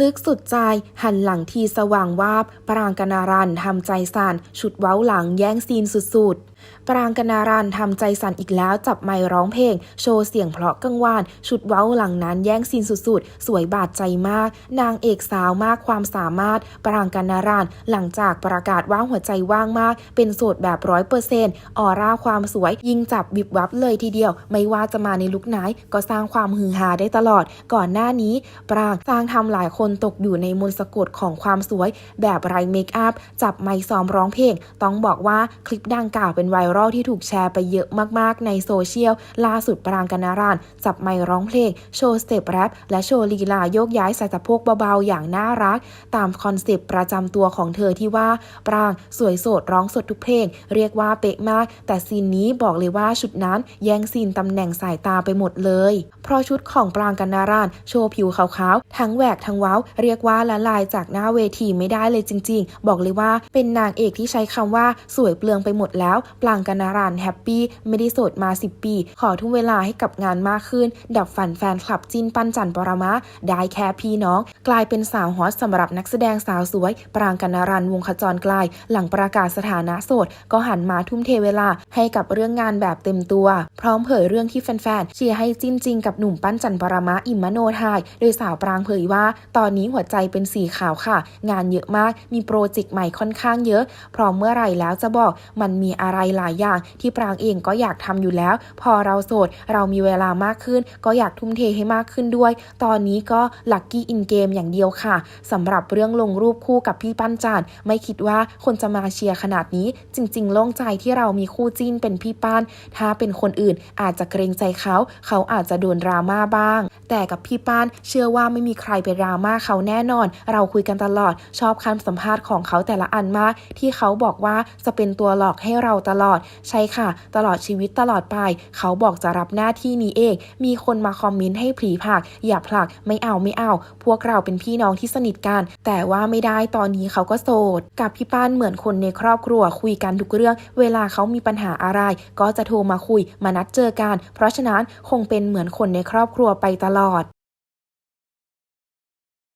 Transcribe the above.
ลึกสุดใจหันหลังทีสว่างวาบ ปรางกนารันทำใจสั่นฉุดเว้าหลังแย่งซีนสุดๆ ปรางกนารันทำใจสั่นอีกแล้วจับไมค์ร้องเพลง โชว์เสียงเพราะกังวานฉุดเว้าหลังนั้นแย่งซีนสุดๆ สวยบาดใจมาก นางเอกสาวมากความสามารถ ปรางกนารันหลังจากประกาศว่าหัวใจว่างมาก เป็นโสดแบบร้อยเปอร์เซนต์ออร่าความสวย ยิ่งจับวิบวับเลยทีเดียว ไม่ว่าจะมาในลุคไหนก็สร้างความฮือฮาได้ตลอด ก่อนหน้านี้ ปรางสร้างทำหลายคนตกอยู่ในมนสะกดของความสวย แบบไรเมคอัพจับไมค์ซ้อมร้องเพลง ต้องบอกว่าคลิปดังกล่าวเป็นไวรัลที่ถูกแชร์ไปเยอะมากๆ ในโซเชียล ล่าสุดปรางกนารานจับไมค์ร้องเพลง โชว์สเต็ปแรปและโชว์ลีลาโยกย้ายใส่สะโพกเบาๆ อย่างน่ารัก ตามคอนเซปต์ประจำตัวของเธอที่ว่า ปรางสวยโสดร้องสดทุกเพลง เรียกว่าเป๊ะมาก แต่ซีนนี้บอกเลยว่าชุดนั้นแย่งซีนตำแหน่งสายตาไปหมดเลย เพราะชุดของปรางกันนารานโชว์ผิวขาวๆ ทั้งแหวกทั้งว้าว เรียกว่าละลายจากหน้าเวทีไม่ได้เลยจริง ๆ บอกเลยว่าเป็นนางเอกที่ใช้คำว่าสวยเปลืองไปหมดแล้ว ปรางกันนารานแฮปปี้ไม่ได้โสดมา 10 ปี ขอทุ่มเวลาให้กับงานมากขึ้น ดับฝันแฟนคลับจินปันจันปรมะ ได้แค่พี่น้อง กลายเป็นสาวฮอตสำหรับนักแสดงสาวสวย ปรางกันนารันวงขจรกลาย หลังประกาศสถานะโสด ก็หันมาทุ่มเทเวลาให้กับเรื่องงานแบบเต็มตัว พร้อมเผยเรื่องที่แฟนๆเชียร์ให้จิ้นจริงกับหนุ่มปั้นจันปรมะอิมมโนไทยโดยสาวปรางเผยว่า ตอนนี้หัวใจเป็นสีขาวค่ะ งานเยอะมากมีโปรเจกต์ใหม่ค่อนข้างเยอะ พร้อมเมื่อไหร่แล้วจะบอกมันมีอะไรหลายอย่าง ที่ปรางเองก็อยากทำอยู่แล้ว พอเราโสด เรามีเวลามากขึ้น ก็อยากทุ่มเทให้มากขึ้นด้วย ตอนนี้ก็ลัคกี้อินเกมอย่างเดียวค่ะสำหรับเรื่องลงรูปคู่กับพี่ปั้นจันไม่คิดว่าคนจะมาเชียร์ขนาดนี้ จริง ๆ โล่งใจที่เรามีคู่จิ้นเป็นพี่ปั้นถ้าเป็นคนอื่นอาจจะเกรงใจเขา เขาอาจจะโดนดราม่าบ้าง แต่กับพี่ป้านเชื่อว่าไม่มีใครไปดราม่าเขาแน่นอน เราคุยกันตลอดชอบคำสัมภาษณ์ของเขาแต่ละอันมาก ที่เขาบอกว่าจะเป็นตัวหลอกให้เราตลอด ใช่ค่ะ ตลอดชีวิตตลอดไป เขาบอกจะรับหน้าที่นี้เอง มีคนมาคอมเมนต์ให้ผีผัก อย่าผลักไม่เอาไม่เอา พวกเราเป็นพี่น้องที่สนิทกัน แต่ว่าไม่ได้ตอนนี้เขาก็โสด กับพี่ป้านเหมือนคนในครอบครัวคุยกันทุกเรื่อง เวลาเขามีปัญหาอะไร ก็จะโทรมาคุยมานัดเจอกัน เพราะฉะนั้นคงเป็นเหมือนคนในครอบครัวไปตลอด